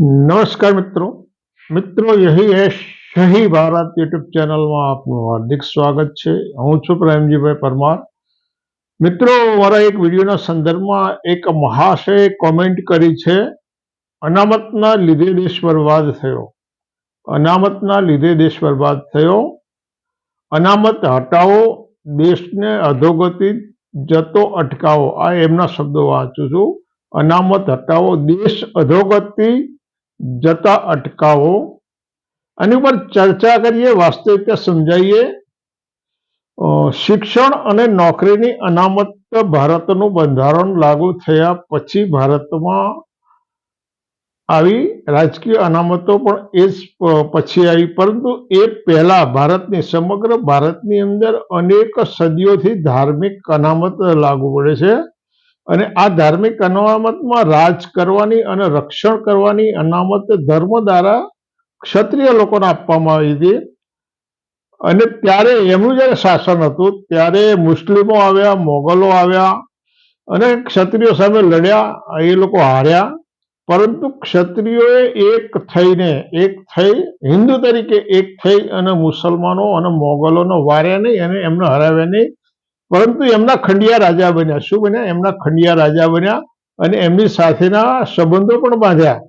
નમસ્કાર મિત્રો. મિત્રો, યહી એ શહી ભારત યુટ્યુબ ચેનલમાં આપનું હાર્દિક સ્વાગત છે. હું છું પ્રેમજીભાઈ પરમાર. મિત્રો, મારા એક વિડીયોના સંદર્ભમાં એક મહાશય કોમેન્ટ કરી છે. અનામતના લીધે દેશ બરબાદ થયો. અનામતના લીધે દેશ બરબાદ થયો. અનામત હટાવો, દેશને અધોગતિ જતો અટકાવો. આ એમના શબ્દો વાંચું છું. અનામત હટાવો, દેશ અધોગતિ જતા અટકાવો. આની ઉપર ચર્ચા કરીએ વાસ્તવિકતા સમજાવીએ. શિક્ષણ અને નોકરીની અનામત ભારતનું બંધારણ લાગુ થયા પછી ભારતમાં આવી રાજકીય અનામતો પણ એ જ પછી આવી. પરંતુ એ પહેલા ભારતની સમગ્ર ભારતની અંદર અનેક સદીઓથી ધાર્મિક અનામત લાગુ પડે છે. અને આ ધાર્મિક અનામતમાં રાજ કરવાની અને રક્ષણ કરવાની અનામત ધર્મ દ્વારા ક્ષત્રિય લોકોને આપવામાં આવી હતી. અને ત્યારે એમનું જ્યારે શાસન હતું, ત્યારે મુસ્લિમો આવ્યા, મોગલો આવ્યા અને ક્ષત્રિયો સામે લડ્યા, એ લોકો હાર્યા. પરંતુ ક્ષત્રિયોએ એક થઈને, એક થઈ, હિન્દુ તરીકે એક થઈ અને મુસલમાનો અને મોગલોનો વાર્યા નહીં અને એમને હરાવ્યા નહીં. પરંતુ એમના ખંડિયા રાજા બન્યા. શું બન્યા? એમના ખંડિયા રાજા બન્યા અને એમની સાથેના સંબંધો પણ બાંધ્યા.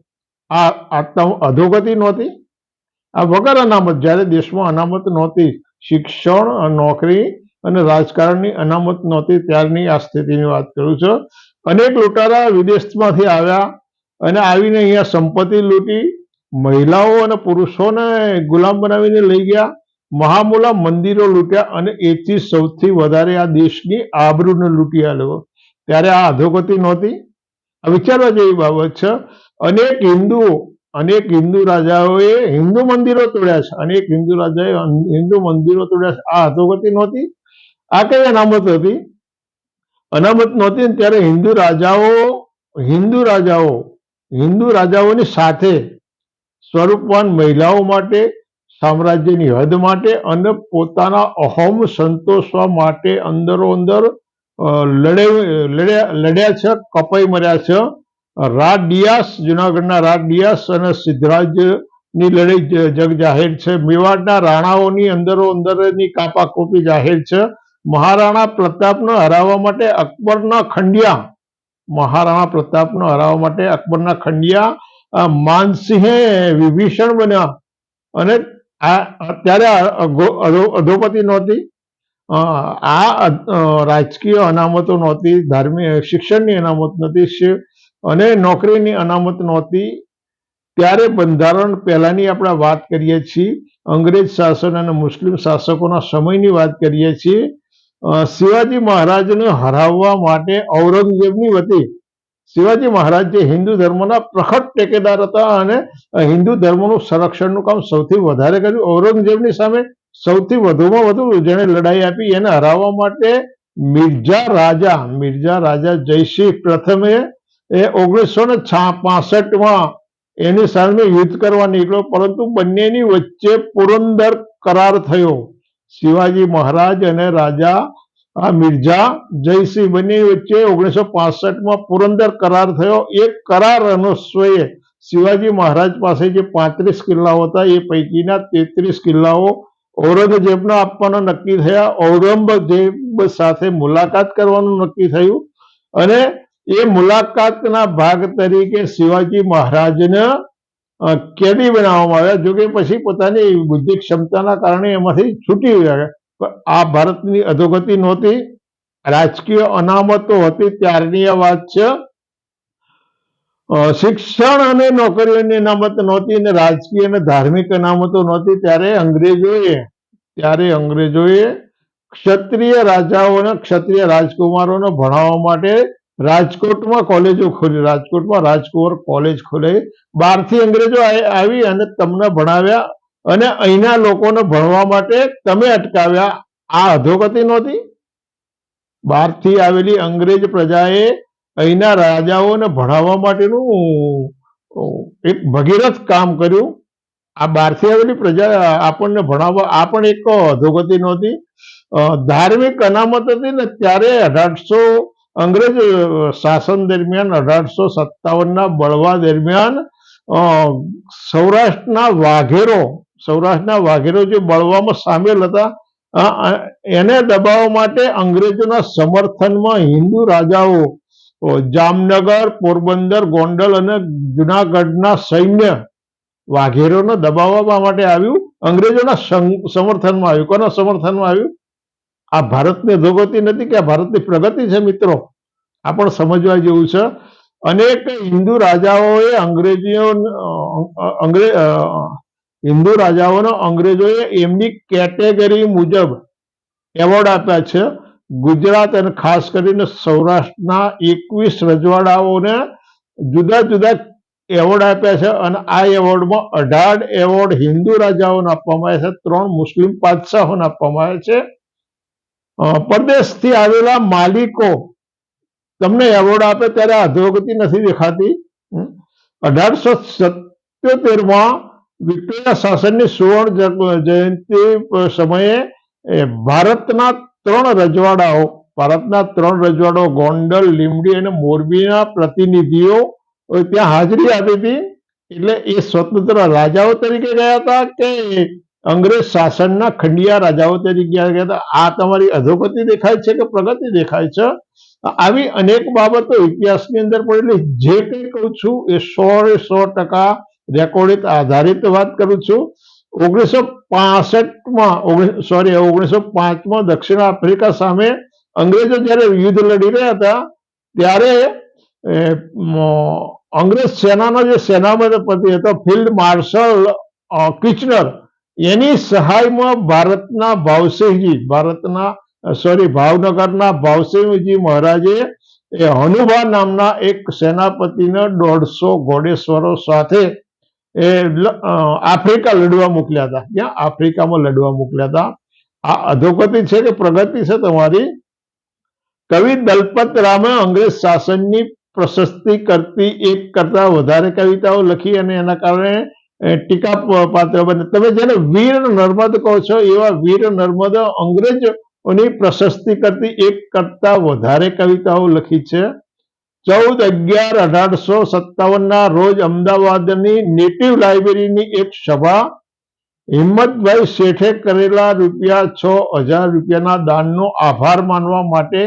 આ આ તો અધોગતિ નહોતી. આ વગર અનામત. જ્યારે દેશમાં અનામત નહોતી, શિક્ષણ, નોકરી અને રાજકારણની અનામત નહોતી, ત્યારની આ સ્થિતિની વાત કરું છું. અનેક લૂંટારા વિદેશમાંથી આવ્યા અને આવીને અહીંયા સંપત્તિ લૂંટી. મહિલાઓ અને પુરુષોને ગુલામ બનાવીને લઈ ગયા. મહામૂલા મંદિરો લૂંટ્યા અને એથી સૌથી વધારે આ દેશની આબરૂને લૂંટી લોકો ત્યારે આ અધોગતિ નહોતી. આ વિચારવા જેવી બાબત છે. અનેક હિન્દુઓ, અનેક હિન્દુ રાજાઓએ હિન્દુ મંદિરો તોડ્યા છે. અનેક હિન્દુ રાજાએ હિન્દુ મંદિરો તોડ્યા છે. આ અધોગતિ નહોતી. આ કઈ અનામત હતી? અનામત નહોતી ત્યારે હિન્દુ રાજાઓ હિન્દુ રાજાઓ, હિન્દુ રાજાઓની સાથે સ્વરૂપવાન મહિલાઓ માટે સામ્રાજ્યની હદ માટે અને પોતાના અહોમ સંતોષવા માટે અંદરો અંદર લડે લડ્યા લડ્યા છે, કપાઈ મર્યા છે. રાડિયાસ જુનાગઢના રાડિયાસ અને સિદ્ધરાજની લડાઈ જગ જાહેર છે. મેવાડના રાણાઓની અંદરો અંદરની કાપાકોપી જાહેર છે. મહારાણા પ્રતાપને હરાવવા માટે અકબરના ખંડિયા, મહારાણા પ્રતાપને હરાવવા માટે અકબરના ખંડિયા માનસિંહે વિભીષણ બન્યા અને આ અત્યારે અધોપતિ નહોતી. આ રાજકીય અનામતો નહોતી ધાર્મિક શિક્ષણની અનામત નહોતી અને નોકરીની અનામત નહોતી. ત્યારે બંધારણ પહેલાની આપણે વાત કરીએ છીએ, અંગ્રેજ શાસન અને મુસ્લિમ શાસકોના સમયની વાત કરીએ છીએ. શિવાજી મહારાજને હરાવવા માટે ઔરંગઝેબની વતી શિવાજી મહારાજ જે હિન્દુ ધર્મના પ્રખટ ટેકેદાર હતા અને હિન્દુ ધર્મનું સંરક્ષણનું કામ સૌથી વધારે કર્યું. ઔરંગઝેબની સામે સૌથી વધુમાં વધુ જેણે લડાઈ આપી, એને હરાવવા માટે મિર્ઝા રાજા, મિર્જા રાજા જયસિંહ પ્રથમે એ ઓગણીસો ને પાસઠમાં એની સામે યુદ્ધ કરવા નીકળ્યો, પરંતુ બંનેની વચ્ચે પુરંદર કરાર થયો. શિવાજી મહારાજ અને રાજા આ મિર્ઝા જયસિંહ બંને વચ્ચે ઓગણીસો પાસઠમાં પુરંદર કરાર થયો. એ કરાર અનુસ્વયે શિવાજી મહારાજ પાસે જે પાંત્રીસ કિલ્લાઓ હતા, એ પૈકીના તેત્રીસ કિલ્લાઓ ઔરંગઝેબને આપવાના નક્કી થયા. ઔરંગઝેબ સાથે મુલાકાત કરવાનું નક્કી થયું અને એ મુલાકાતના ભાગ તરીકે શિવાજી મહારાજને કેદી બનાવવામાં આવ્યા, જોકે પછી પોતાની બુદ્ધિ ક્ષમતાના કારણે એમાંથી છૂટી ગયા. આ ભારતની અધોગતિ નહોતી, રાજકીય અનામતો હતી ત્યારની આ વાત છે. શિક્ષણ અને નોકરીઓની અનામત નહોતી અને રાજકીય અને ધાર્મિક અનામતો નહોતી. ત્યારે અંગ્રેજોએ ત્યારે અંગ્રેજોએ ક્ષત્રિય રાજાઓને, ક્ષત્રિય રાજકુમારોને ભણાવવા માટે રાજકોટમાં કોલેજો ખોલી, રાજકોટમાં રાજકુંવર કોલેજ ખોલી બહારથી અંગ્રેજો આવી અને તમને ભણાવ્યા. અને અહીંના લોકોને ભણવા માટે તમે અટકાવ્યા. આ અધોગતિ નહોતી. બહારથી આવેલી અંગ્રેજ પ્રજાએ અહીંના રાજાઓને ભણાવવા માટેનું એક ભગીરથ કામ કર્યું. આ બહારથી આવેલી પ્રજા આપણને ભણાવવા, આ પણ એક અધોગતિ નહોતી. ધાર્મિક અનામત હતી ને ત્યારે અઢારસો અંગ્રેજ શાસન દરમિયાન, અઢારસો સત્તાવનના બળવા દરમિયાન સૌરાષ્ટ્રના વાઘેરો સૌરાષ્ટ્રના વાઘેરો જે બળવામાં સામેલ હતા એને દબાવવા માટે અંગ્રેજોના સમર્થનમાં હિન્દુ રાજાઓ જામનગર, પોરબંદર, ગોંડલ અને જુનાગઢના સૈન્ય વાઘેરોને દબાવવા માટે આવ્યું. અંગ્રેજોના સમર્થનમાં આવ્યું. કોના સમર્થનમાં આવ્યું? આ ભારતની અધોગતિ નથી કે આ ભારતની પ્રગતિ છે, મિત્રો? આ પણ સમજવા જેવું છે. અનેક હિન્દુ રાજાઓએ અંગ્રેજીઓ અંગ્રેજ હિન્દુ રાજાઓનો અંગ્રેજોએ એમની કેટેગરી મુજબ એવોર્ડ આપ્યા છે. ગુજરાત અને ખાસ કરીને સૌરાષ્ટ્રના એકવીસ રજવાડાઓને જુદા જુદા એવોર્ડ આપ્યા છે અને આ એવોર્ડમાં અઢાર એવોર્ડ હિન્દુ રાજાઓને આપવામાં આવ્યા છે, ત્રણ મુસ્લિમ બાદશાહોને આપવામાં આવ્યા છે. પરદેશથી આવેલા માલિકો તમને એવોર્ડ આપે ત્યારે અધોગતિ નથી દેખાતી. અઢારસો સત્યોતેરમાં વિક્ટોરિયા શાસનની સુવર્ણ જયંતિ સમયે ભારતના ત્રણ રજવાડાઓ, ભારતના ત્રણ રજવાડાઓ, ગોંડલ લીમડી અને મોરબીના પ્રતિનિધિઓ ત્યાં હાજરી આપી હતી. એટલે એ સ્વતંત્ર રાજાઓ તરીકે ગયા હતા કે અંગ્રેજ શાસનના ખંડિયા રાજાઓ તરીકે ગયા હતા? આ તમારી અધોગતિ દેખાય છે કે પ્રગતિ દેખાય છે? આવી અનેક બાબતો ઇતિહાસની અંદર પડેલી. જે કંઈ કહું છું એ સો એ સો ટકા રેકોર્ડિત આધારિત વાત કરું છું. ઓગણીસો પાસઠમાં સોરી ઓગણીસો પાંચમાં દક્ષિણ આફ્રિકા સામે અંગ્રેજો જ્યારે યુદ્ધ લડી રહ્યા હતા, ત્યારે અંગ્રેજ સેનાનો જે સેનાપતિ હતો, ફિલ્ડ માર્શલ કિચનર, એની સહાયમાં ભારતના ભાવસિંહજી, ભારતના સોરી ભાવનગરના ભાવસિંહજી મહારાજે, એ હનુભા નામના એક સેનાપતિને દોઢસો ઘોડેશ્વરો સાથે એ આફ્રિકા લડવા મોકલ્યા હતા. ક્યાં? આફ્રિકામાં લડવા મોકલ્યા હતા. આ અધોગતિ છે કે પ્રગતિ છે તમારી? કવિ દલપત રામે અંગ્રેજ શાસનની પ્રશસ્તિ કરતી એક કરતા વધારે કવિતાઓ લખી અને એના કારણે ટીકા પાત્ર બને. તમે જેને વીર નર્મદ કહો છો, એવા વીર નર્મદ અંગ્રેજોની પ્રશસ્તિ કરતી એક કરતા વધારે કવિતાઓ લખી છે. ચૌદ અગિયાર અઢારસો સત્તાવનના રોજ અમદાવાદની નેટિવ લાઇબ્રેરીની એક સભા હિંમતભાઈ શેઠે કરેલા રૂપિયા છ હજાર રૂપિયાના દાનનો આભાર માનવા માટે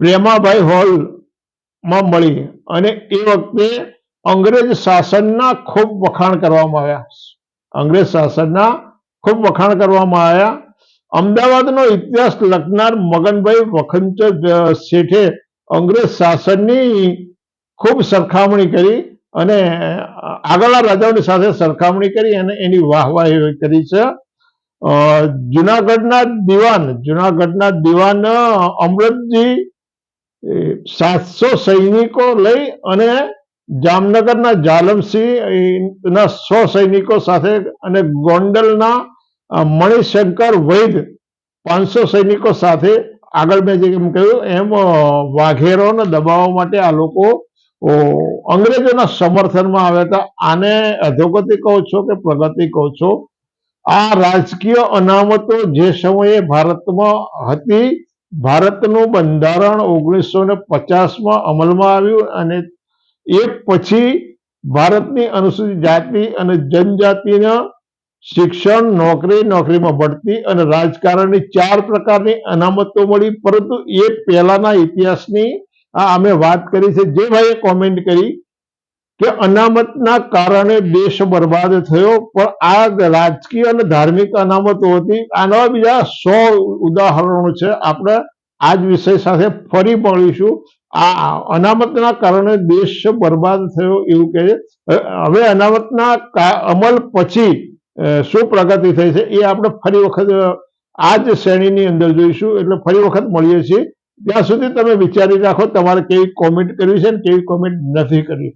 પ્રેમાભાઈ હોલમાં મળી અને એ વખતે અંગ્રેજ શાસનના ખૂબ વખાણ કરવામાં આવ્યા. અંગ્રેજ શાસનના ખૂબ વખાણ કરવામાં આવ્યા. અમદાવાદનો ઇતિહાસ લખનાર મગનભાઈ વખંચદ શેઠે અંગ્રેજ શાસનની ખૂબ સરખામણી કરી અને આગળના રાજાઓની સાથે સરખામણી કરી અને એની વાહવાહી કરી છે. જુનાગઢના દિવાન જુનાગઢના દિવાન અમૃતજી સાતસો સૈનિકો લઈ અને જામનગરના જાલમસિંહ ના સો સૈનિકો સાથે અને ગોંડલના મણિશંકર વૈદ પાંચસો સૈનિકો સાથે આગળ મેં જેમ કહ્યું, એમ વાઘેરોને દબાવવા માટે આ લોકો અંગ્રેજોના સમર્થનમાં આવ્યા હતા. આને અધોગતિ કહો છો કે પ્રગતિ કહો છો? આ રાજકીય અનામતો જે સમયે ભારતમાં હતી, ભારતનું બંધારણ ઓગણીસો ને પચાસમાં અમલમાં આવ્યું અને એ પછી ભારતની અનુસૂચિત જાતિ અને જનજાતિના શિક્ષણ, નોકરી, નોકરીમાં ભરતી અને રાજકારણની ચાર પ્રકારની અનામતો મળી, પરંતુ એ પહેલાના ઇતિહાસની આ અમે વાત કરી છે. જે ભાઈએ કોમેન્ટ કરી કે અનામતના કારણે દેશ બરબાદ થયો, પણ આ રાજકીય અને ધાર્મિક અનામતો હતી. આના બીજા સો ઉદાહરણો છે. આપણે આ જ વિષય સાથે ફરી મળીશું. આ અનામતના કારણે દેશ બરબાદ થયો એવું કહે હવે અનામતના અમલ પછી શું પ્રગતિ થઈ છે એ આપણે ફરી વખત આ જ શ્રેણીની અંદર જોઈશું. એટલે ફરી વખત મળીએ છીએ. ત્યાં સુધી તમે વિચારી રાખો તમારે કેવી કોમેન્ટ કરવી છે ને કેવી કોમેન્ટ નથી કરવી.